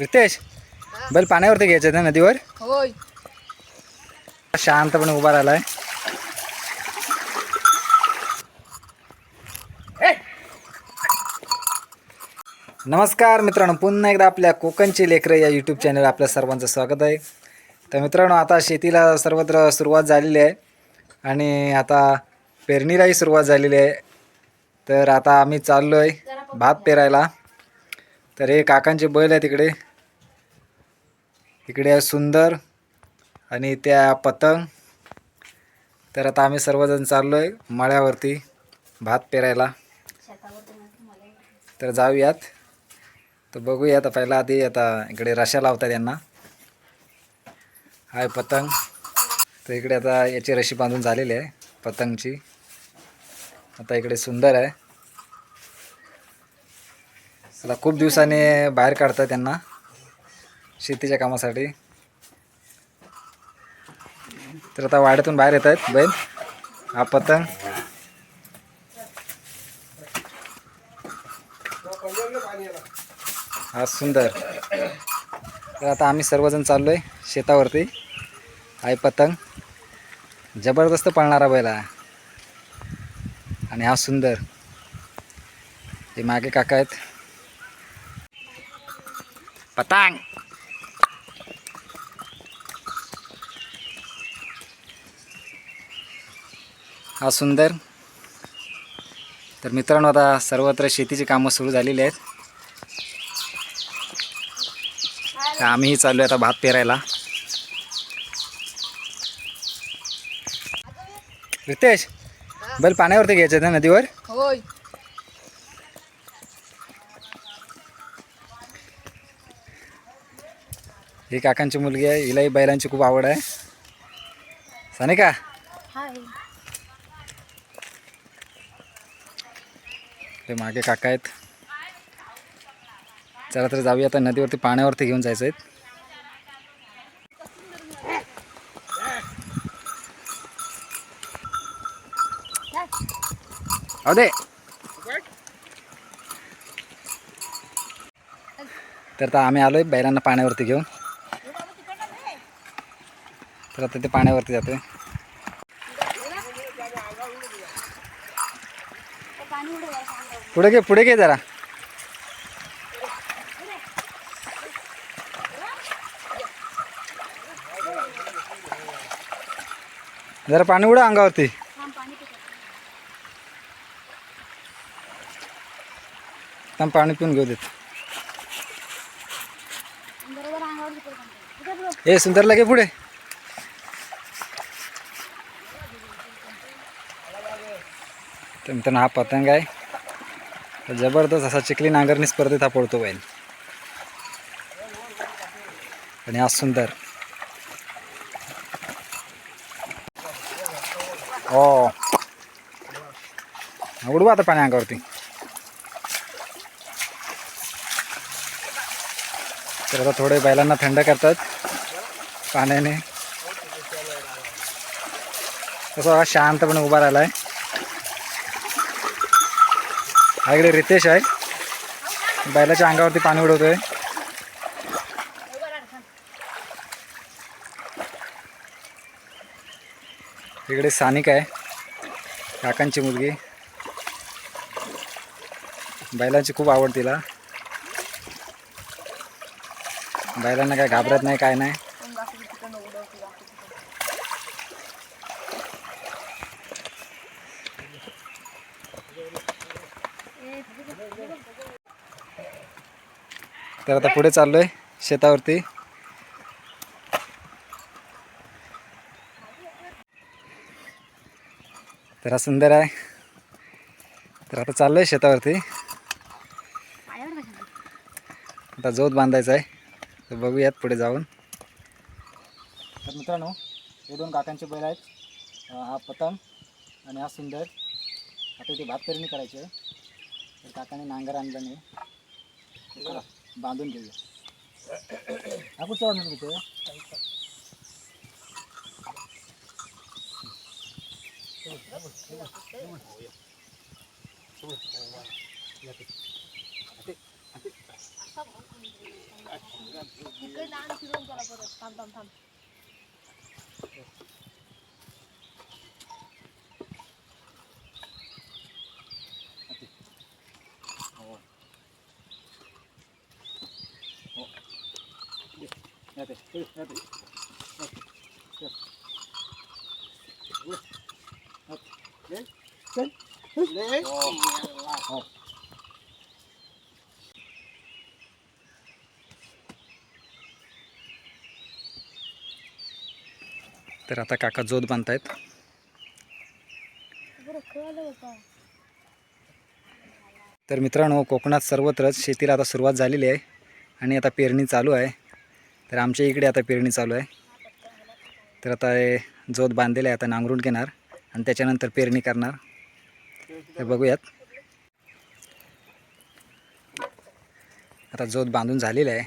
रितेश बैल पाण्यावरती घ्यायचं ना नदीवर? होय. शांतपणे उभा राहिलाय. नमस्कार मित्रांनो पुन्हा एकदा आपल्या कोकणची लेकरं या यूट्यूब चॅनल आपल्या सर्वांचं स्वागत आहे. तर मित्रांनो आता शेतीला सर्वत्र सुरुवात झालेली आहे आणि आता पेरणीलाही सुरुवात झालेली आहे. तर आता आम्ही चाललो आहे भात पेरायला. तर हे काकांचे बैल आहे तिकडे इकडे आहे सुंदर आणि त्या पतंग. तर आता आम्ही सर्वजण चाललो आहे मळ्यावरती भात पेरायला. तर जाऊयात. तर बघूया आता पहिला आधी आता इकडे रशा लावतात यांना. हाय पतंग. तर इकडे आता याची रशी बांधून झालेली आहे पतंगची. आता इकडे सुंदर आहे. आता खूप दिवसाने बाहेर काढतात त्यांना शेतीच्या कामासाठी. तर आता वाड्यातून बाहेर येत आहेत बैल. हा पतंग हा सुंदर. तर आता आम्ही सर्वजण चाललो आहे शेतावरती. आहे पतंग. जबरदस्त पळणारा बैल आहे आणि हा सुंदर. हे मागे काका आहेत. पतंग. हा सुंदर. तर मित्रांनो आता सर्वत्र शेतीची कामं सुरू झालेली आहेत. आम्हीही चाललो आता भात पेरायला. रितेश बैल पाण्यावरती घ्यायचं ना नदीवर? होय. ही काकांची मुलगी आहे. हिलाही बैलांची खूप आवड आहे. सानिका? हाय. हे मागे काका आहेत. चला तर जाऊया आता नदीवरती पाण्यावरती घेऊन जायचं आहे. अदे तर आता आम्ही आलोय बैलांना पाण्यावरती घेऊन. तर आता ते पाण्यावरती जातोय. पुढे घे पुढे घे जरा. जरा पाणी उडा अंगावरती. पाणी पिऊन घेऊ देत. ए सुंदर लगे पुढे. तर मित्रांनो हा पतंग आहे. जबरदस्त असा चिखली नांगरणी स्पर्धेत हा पडतो बैल. आणि हा सुंदर. हो. उडवा आता पाणी अंगावरती. तर आता थोडे बैलांना थंड करतात. पाण्याने. तसा शांतपणे उभा राहिला आहे हा इकडे रितेश आहे. बैलाच्या अंगावरती पाणी उडवतोय. इकडे सानिक आहे. काकांची मुलगी. बैलांची खूप आवड तिला. बैलांना काय घाबरत नाही काय नाही. तर आता पुढे चाललोय शेतावरती. तर हा सुंदर आहे. तर आता चाललोय शेतावरती. आता जोत बांधायचा आहे. तर बघूयात पुढे जाऊन. तर मित्रांनो हे दोन काकांचे बैल आहेत. हा पतंग आणि हा सुंदर. आता इथे भात पेरणी करायची आहे. तर काकाने नांगर आणला नाही तर चला, बांधून घेऊया हा कुठचा बांधून घेतो इकडे लहान फिरून गेला परत थांब थांब थांब तर आता काका जोत बांधतायत. तर मित्रांनो कोकणात सर्वत्रच शेतीला आता सुरुवात झालेली आहे आणि आता पेरणी चालू आहे. तर आमच्या इकडे आता पेरणी चालू आहे. तर आता हे जोत बांधलेलं आहे आता नांगरून घेणार आणि त्याच्यानंतर पेरणी करणार. तर बघूयात. आता जोत बांधून झालेलं आहे.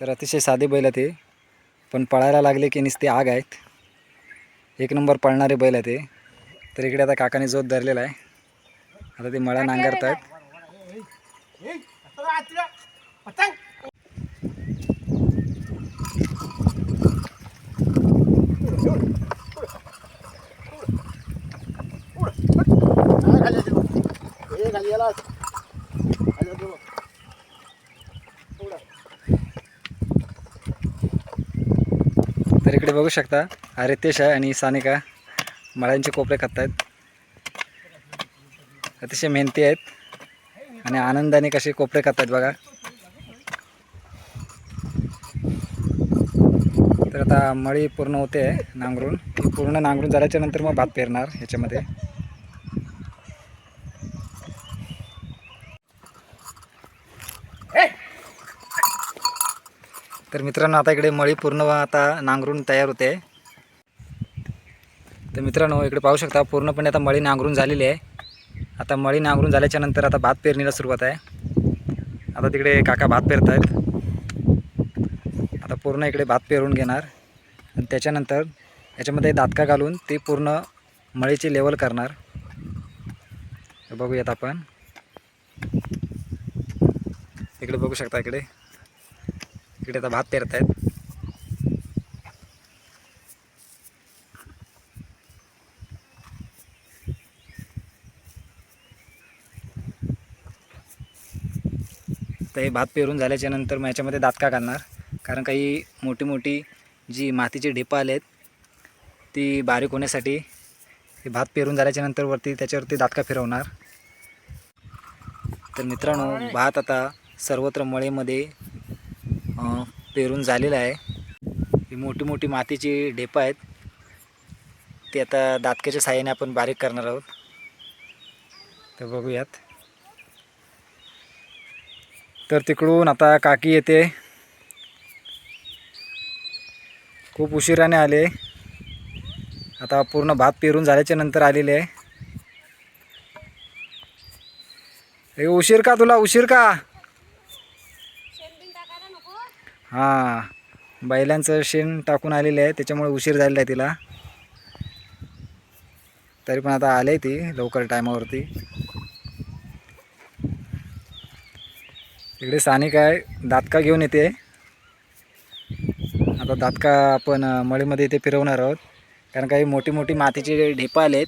तर अतिशय साधे बैल आहे ते पण पळायला लागले की नुसते आग आहेत. एक नंबर पळणारे बैल आहे ते तर इकडे आता काकाने जोत धरलेला आहे. आता ते मळा नांगरत आहेत तर इकडे बघू शकता हा रितेश आहे आणि सानिका मळ्यांचे कोपरे खात आहेत अतिशय मेहनती आहेत. आणि आनंदाने कसे कोपरे खातात बघा. तर आता मळी पूर्ण होते नांगरून. ती पूर्ण नांगरून झाल्याच्यानंतर मग भात पेरणार ह्याच्यामध्ये तर मित्रांनो आता इकडे मळी पूर्ण आता नांगरून तयार होते. तर मित्रांनो इकडे पाहू शकता पूर्णपणे आता मळी नांगरून झालेली आहे. आता मळी नांगरून झाल्याच्यानंतर आता भात पेरणीला सुरुवात आहे. आता तिकडे काका भात पेरत आहेत आता पूर्ण इकडे भात पेरून घेणार. आणि त्याच्यानंतर याच्यामध्ये दातका घालून ते पूर्ण मळीची लेवल करणार. बघूयात आपण. इकडे बघू शकता इकडे. इकडे आता भात पेरत आहेत तर हे भात पेरून झाल्याच्यानंतर मग याच्यामध्ये दातका घालणार? कारण काही मोठी मोठी जी मातीची ढेपं आले आहेत ती बारीक होण्यासाठी हे भात पेरून झाल्याच्यानंतर वरती त्याच्यावरती दातका फिरवणार? तर मित्रांनो भात आता सर्वत्र मळेमध्ये पेरून झालेला आहे. ही मोठी मोठी मातीची ढेपं आहेत. ती आता दातक्याच्या साह्याने आपण बारीक करणार आहोत. तर बघूयात. तर तिकडून आता काकी येते. खूप उशिराने आले. आता पूर्ण भात पेरून झाल्याच्यानंतर आलेले. आहे उशीर का तुला? उशीर का? हां बैलांचं शेण टाकून आलेलं आहे त्याच्यामुळे उशीर झालेला आहे तिला. तरी पण आता आले ती लवकर टायमावरती इकडे सानिक आहे. दातका घेऊन येते. आता दातका आपण मळीमध्ये इथे फिरवणार आहोत. कारण काही मोठी मोठी मातीची ढेपा आले आहेत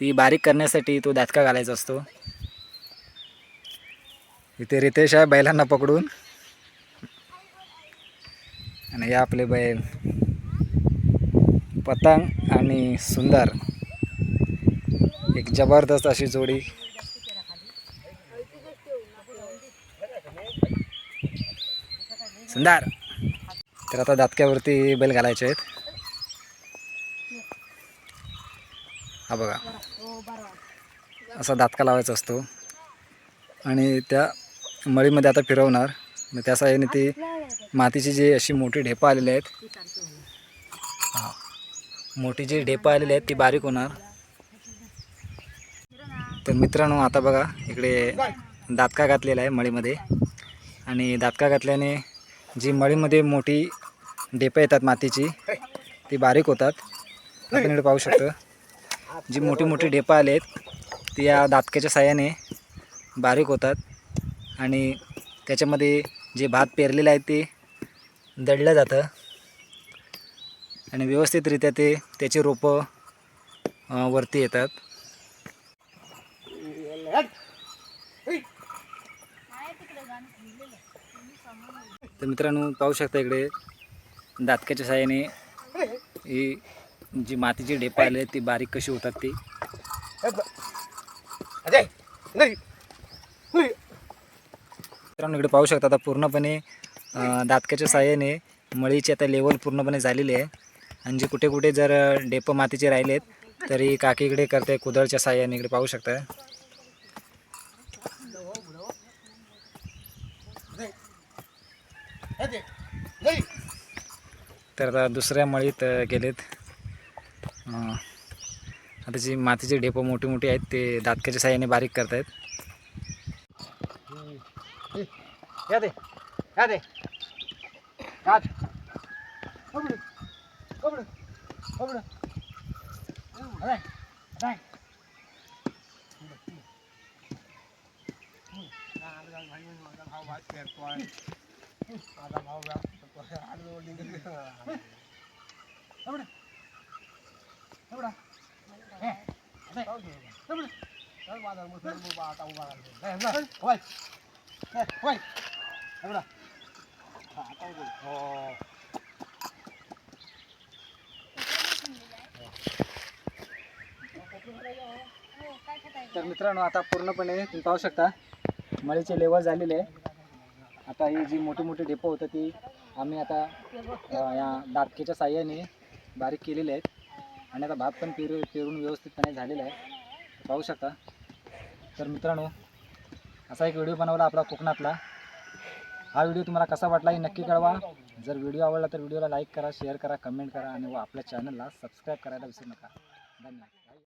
ती बारीक करण्यासाठी तो दातका घालायचा असतो. इथे रितेश आहे बैलांना पकडून. आणि हे आपले बैल पतंग आणि सुंदर. एक जबरदस्त अशी जोडी. सुंदर तर आता दातक्यावरती बैल घालायचे आहेत. हा बघा. असा दातका लावायचा असतो. आणि त्या मळीमध्ये आता फिरवणार. मग त्या साह्याने ती मातीची जी अशी मोठी ढेपं आलेली आहेत. हा. मोठी जी ढेपं आलेली आहेत ती बारीक होणार. तर मित्रांनो आता बघा इकडे दातका घातलेला आहे मळीमध्ये. आणि दातका घातल्याने जी मळीमध्ये मोठी डेपं येतात मातीची ती बारीक होतात. आपण इकडे पाहू शकतो. जी मोठी मोठी डेपं आले आहेत ती या दातक्याच्या साह्याने बारीक होतात. आणि त्याच्यामध्ये जे भात पेरलेलं आहे ते दडलं जातं. आणि व्यवस्थितरित्या ते त्याची रोपं वरती येतात. तर मित्रांनो पाहू शकता इकडे दातक्याच्या साहाय्याने ही जी मातीची ढेपा आले ती बारीक कशी होतात ती. मित्रांनो इकडे पाहू शकता आता पूर्णपणे दातक्याच्या साहाय्याने मळीची आता लेवल पूर्णपणे झालेली आहे. आणि जे कुठे कुठे जर डेपं मातीचे राहिलेत तरी काकी इकडे करते कुदळच्या साहाय्याने इकडे पाहू शकता. तर आता दुसऱ्या मळीत अं, गेलेत. अं, आता जी मातीची ढेपं मोठी मोठी आहेत ते दातक्याच्या साहाय्याने बारीक करतायत. तर मित्रांनो आता पूर्णपणे तुम्ही पाहू शकता मळीचे लेवल झालेले आहे. आता ही जी मोठी मोठी डेपो होतं ती आम्ही आता अ, या दाटकेच्या साह्याने बारीक केलेले आहेत. आणि आता भात पण पेरू पेरून व्यवस्थितपणे झालेला आहे. पाहू शकता. तर मित्रांनो असा एक व्हिडिओ बनवला आपला कोकणातला. हा व्हिडिओ तुम्हाला कसा वाटला हे नक्की कळवा. जर व्हिडिओ आवडला तर व्हिडिओला लाईक करा शेअर करा कमेंट करा आणि व आपल्या चॅनलला सबस्क्राईब करायला विसरू नका. धन्यवाद.